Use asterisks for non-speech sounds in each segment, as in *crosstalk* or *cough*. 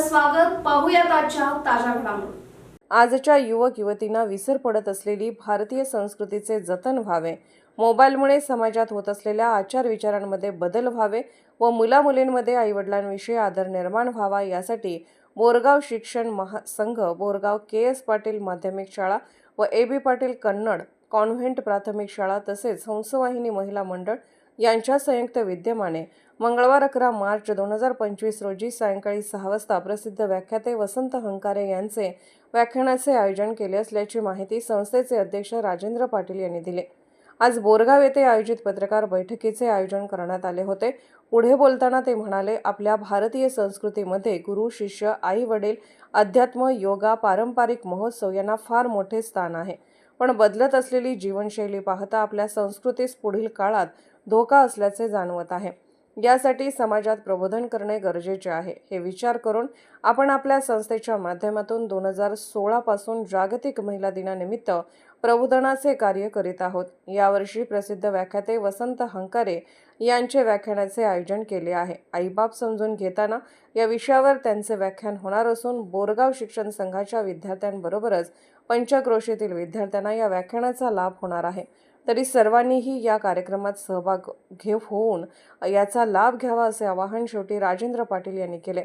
स्वागत. पाहूयात आजच्या ताज्या घडामोडी. आजच्या युवक युवतींना विसर पडत असलेली भारतीय संस्कृतीचे जतन व्हावे. मोबाईलमुळे समाजात होत असलेल्या आचार विचारांमध्ये बदल व्हावे व मुलामुलींमध्ये आईवडिलांविषयी आदर निर्माण व्हावा यासाठी बोरगाव शिक्षण महासंघ बोरगाव के एस पाटील माध्यमिक शाळा व A B Patil Kannada convent प्राथमिक शाळा तसेच हंसवाहिनी महिला मंडळ यांच्या संयुक्त विद्यमाने मंगळवार अकरा मार्च दोन हजार पंचवीस रोजी सायंकाळी सहा वाजता प्रसिद्ध व्याख्याते वसंत हंकारे यांचे व्याख्यानाचे आयोजन केले असल्याची माहिती संस्थेचे अध्यक्ष राजेंद्र पाटील यांनी दिली. आज बोरगाव येथे आयोजित पत्रकार बैठकीचे आयोजन करण्यात आले होते. पुढे बोलताना ते म्हणाले आपल्या भारतीय संस्कृतीमध्ये गुरु शिष्य आई वडील अध्यात्म योगा पारंपरिक महोत्सव यांना फार मोठे स्थान आहे. पण बदलत असलेली जीवनशैली पाहता आपल्या संस्कृतीस पुढील काळात धोका असल्याचे जाणवत आहे. यासाठी समाजात प्रबोधन करणे गरजेचे आहे. हे विचार करून आपण आपल्या संस्थेच्या माध्यमातून दोन हजार सोळापासून जागतिक महिला दिनानिमित्त प्रबोधनाचे कार्य करीत आहोत. यावर्षी प्रसिद्ध व्याख्याते वसंत हंकारे यांचे व्याख्यानाचे आयोजन केले आहे. आईबाप समजून घेताना या विषयावर त्यांचे व्याख्यान होणार असून बोरगाव शिक्षण संघाच्या विद्यार्थ्यांबरोबरच पंचक्रोशीतील विद्यार्थ्यांना या व्याख्यानाचा लाभ होणार आहे. तरी सर्वांनीही या कार्यक्रमात सहभाग घेऊ होऊन याचा लाभ घ्यावा असे आवाहन शेवटी राजेंद्र पाटील यांनी केले.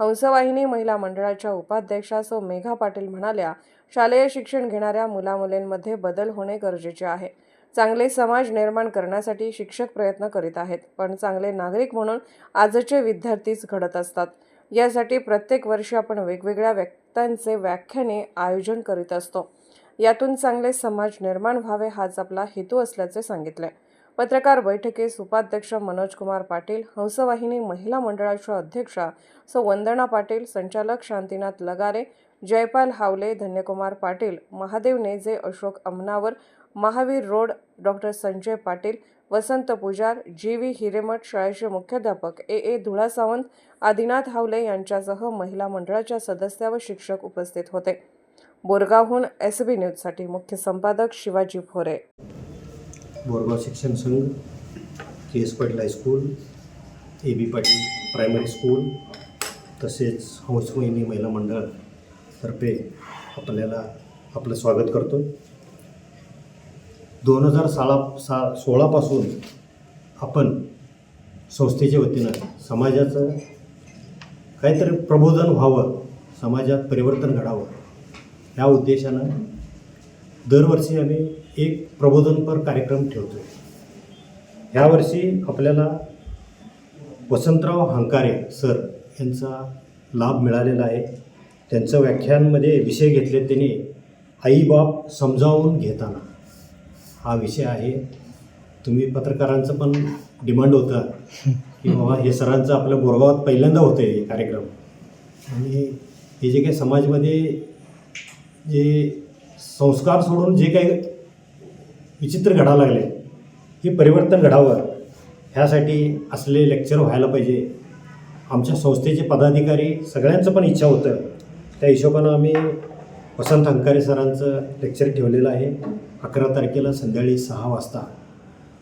हंसवाहिनी महिला मंडळाच्या उपाध्यक्षा सो मेघा पाटील म्हणाल्या शालेय शिक्षण घेणाऱ्या मुलामुलींमध्ये बदल होणे गरजेचे आहे. चांगले समाज निर्माण करण्यासाठी शिक्षक प्रयत्न करीत आहेत पण चांगले नागरिक म्हणून आजचे विद्यार्थीच घडत असतात. यासाठी प्रत्येक वर्षी आपण वेगवेगळ्या व्यक्त्यांचे व्याख्याने आयोजन करीत असतो. यातून चांगले समाज निर्माण व्हावे हाच आपला हेतू असल्याचे सांगितले. पत्रकार बैठकीस उपाध्यक्ष मनोज कुमार पाटील हंसवाहिनी महिला मंडळाच्या अध्यक्षा सौ. वंदना पाटील संचालक Shantinath Lagare Jaypal Havale Dhanyakumar Patil Mahadev Neje Ashok Amanavar Mahavir road doctor Sanjay Patil Vasant Pujar G V Hiremath शाळेचे मुख्याध्यापक ए ए धुळा सावंत आदिनाथ हावले यांच्यासह महिला मंडळाच्या सदस्या व शिक्षक उपस्थित होते. बोरगावहून एस बी न्यूजसाठी मुख्य संपादक शिवाजी भोरे बोरगाव शिक्षण संघ K S Patil high school A B Patil primary school तसेच हंसवाहिनी महिला मंडळ तर्फे आपल्याला आपलं स्वागत करतो दोन हजार साला सा सोळापासून आपण संस्थेच्या वतीनं समाजाचं काहीतरी प्रबोधन व्हावं समाजात परिवर्तन घडावं ह्या उद्देशानं दरवर्षी आम्ही एक प्रबोधनपर कार्यक्रम ठेवतो ह्यावर्षी आपल्याला वसंतराव हंकारे सर यांचा लाभ मिळालेला आहे. त्यांचं व्याख्यानमध्ये विषय घेतले त्यांनी. आईबाप समजावून घेताना. हा विषय आहे. तुम्ही पत्रकारांचं पण डिमांड होतं की *laughs* बाबा हे सरांचं आपल्या बोरगावात पहिल्यांदा होतं आहे हे कार्यक्रम. आणि हे जे काही समाजमध्ये जे संस्कार सोडून जे काही विचित्र घडायला लागले हे परिवर्तन घडावं ह्यासाठी असले लेक्चर व्हायला पाहिजे. आमच्या संस्थेचे पदाधिकारी सगळ्यांचं पण इच्छा होतं. त्या हिशोबानं आम्ही वसंत हंकारे सरांचं लेक्चर ठेवलेलं आहे. अकरा तारखेला संध्याकाळी सहा वाजता.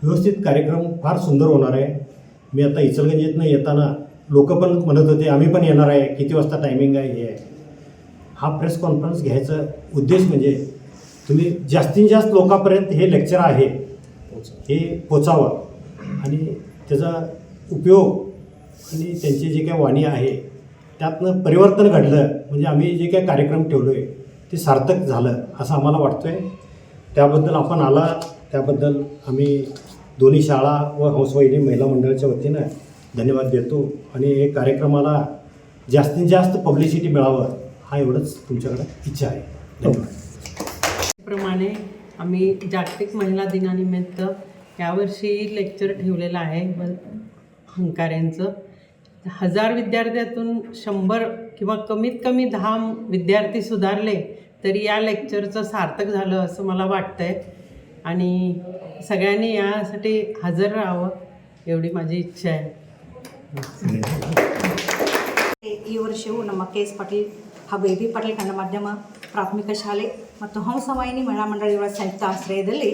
व्यवस्थित कार्यक्रम फार सुंदर होणार आहे. मी आता इचलगंजीतनं येताना लोक पण म्हणत होते आम्ही पण येणार आहे. किती वाजता टायमिंग आहे हे? आहे हा प्रेस कॉन्फरन्स घ्यायचा उद्देश म्हणजे तुम्ही जास्तीत जास्त लोकांपर्यंत हे लेक्चर आहे हे पोचावं. आणि त्याचा उपयोग आणि त्यांची जे काही वाणी आहे त्यातनं परिवर्तन घडलं म्हणजे आम्ही जे काही कार्यक्रम ठेवलो आहे ते सार्थक झालं असं आम्हाला वाटतं आहे त्याबद्दल आपण आला त्याबद्दल आम्ही दोन्ही शाळा व हंसवाहिनी महिला मंडळाच्या वतीनं धन्यवाद देतो. आणि हे कार्यक्रमाला जास्तीत जास्त पब्लिसिटी मिळावं हा एवढंच तुमच्याकडे इच्छा आहे धन्यवाद प्रमाणे आम्ही जागतिक महिला दिनानिमित्त यावर्षी लेक्चर ठेवलेलं आहे व हंकाऱ्यांचं हजार विद्यार्थ्यातून शंभर किंवा कमीत कमी दहा विद्यार्थी सुधारले तरी या लेक्चरचं सार्थक झालं असं मला वाटतं आहे आणि सगळ्यांनी यासाठी हजर राहावं एवढी माझी इच्छा आहे ಈ ವರ್ಷವು ನಮ್ಮ ಕೆ ಎಸ್ ಪಾಟೀಲ್ ಹಾಗೂ ಎ ಪಾಟೀಲ್ ಕನ್ನಡ ಮಾಧ್ಯಮ ಪ್ರಾಥಮಿಕ ಶಾಲೆ ಮತ್ತು ಹಂಸವಾಹಿನಿ ಮಹಿಳಾ ಮಂಡಳಿಗಳ ಸಂಯುಕ್ತ ಆಶ್ರಯದಲ್ಲಿ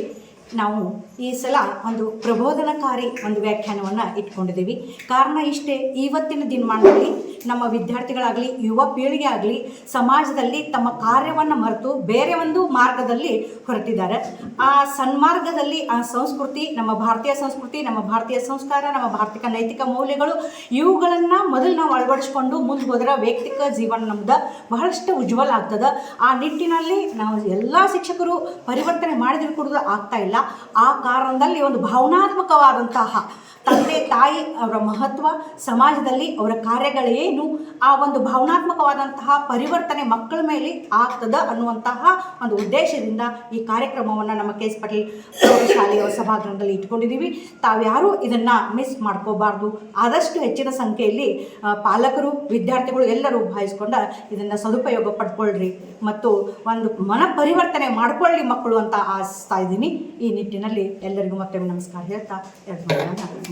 ನಾವು ಈ ಸಲ ಒಂದು ಪ್ರಬೋಧನಕಾರಿ ಒಂದು ವ್ಯಾಖ್ಯಾನವನ್ನು ಇಟ್ಕೊಂಡಿದ್ದೀವಿ. ಕಾರಣ ಇಷ್ಟೇ ಇವತ್ತಿನ ದಿನಮಾನದಲ್ಲಿ ನಮ್ಮ ವಿದ್ಯಾರ್ಥಿಗಳಾಗಲಿ, ಯುವ ಪೀಳಿಗೆ ಆಗಲಿ ಸಮಾಜದಲ್ಲಿ ತಮ್ಮ ಕಾರ್ಯವನ್ನು ಮರೆತು ಬೇರೆ ಒಂದು ಮಾರ್ಗದಲ್ಲಿ ಹೊರಟಿದ್ದಾರೆ. ಆ ಸನ್ಮಾರ್ಗದಲ್ಲಿ ಆ ಸಂಸ್ಕೃತಿ, ನಮ್ಮ ಭಾರತೀಯ ಸಂಸ್ಕೃತಿ, ನಮ್ಮ ಭಾರತೀಯ ಸಂಸ್ಕಾರ, ನಮ್ಮ ಭಾರತೀಯ ನೈತಿಕ ಮೌಲ್ಯಗಳು, ಇವುಗಳನ್ನು ಮೊದಲು ನಾವು ಅಳವಡಿಸ್ಕೊಂಡು ಮುಂದೆ ಹೋದ್ರೆ ವೈಯಕ್ತಿಕ ಜೀವನ ನಮ್ದು ಬಹಳಷ್ಟು ಉಜ್ವಲ ಆಗ್ತದೆ. ಆ ನಿಟ್ಟಿನಲ್ಲಿ ನಾವು ಎಲ್ಲ ಶಿಕ್ಷಕರು ಪರಿವರ್ತನೆ ಮಾಡಿದ್ರು ಕೂಡ ಆಗ್ತಾ ಇಲ್ಲ. ಆ ಕಾರಣದಲ್ಲಿ ಒಂದು ಭಾವನಾತ್ಮಕವಾದಂತಹ ತಂದೆ ತಾಯಿ ಅವರ ಮಹತ್ವ, ಸಮಾಜದಲ್ಲಿ ಅವರ ಕಾರ್ಯಗಳೇನು ಆ ಒಂದು ಭಾವನಾತ್ಮಕವಾದಂತಹ ಪರಿವರ್ತನೆ ಮಕ್ಕಳ ಮೇಲೆ ಆಗ್ತದ ಅನ್ನುವಂತಹ ಒಂದು ಉದ್ದೇಶದಿಂದ ಈ ಕಾರ್ಯಕ್ರಮವನ್ನು ನಮ್ಮ ಕೆ ಎಸ್ ಪಾಟೀಲ್ ಪ್ರೌಢಶಾಲೆಯ ಸಭಾಗೃಹದಲ್ಲಿ ಇಟ್ಕೊಂಡಿದ್ದೀವಿ ತಾವ್ಯಾರೂ ಇದನ್ನು ಮಿಸ್ ಮಾಡ್ಕೋಬಾರ್ದು. ಆದಷ್ಟು ಹೆಚ್ಚಿನ ಸಂಖ್ಯೆಯಲ್ಲಿ ಪಾಲಕರು, ವಿದ್ಯಾರ್ಥಿಗಳು ಎಲ್ಲರೂ ಭಾವಿಸ್ಕೊಂಡ ಇದನ್ನು ಸದುಪಯೋಗ ಪಡ್ಕೊಳ್ರಿ ಮತ್ತು ಒಂದು ಮನ ಪರಿವರ್ತನೆ ಮಾಡ್ಕೊಳ್ಳಿ ಮಕ್ಕಳು ಅಂತ ಆಸ್ತಾ ಇದ್ದೀನಿ. ಈ ನಿಟ್ಟಿನಲ್ಲಿ ಎಲ್ಲರಿಗೂ ಮತ್ತೆ ನಮಸ್ಕಾರ ಹೇಳ್ತಾ, ಎರಡು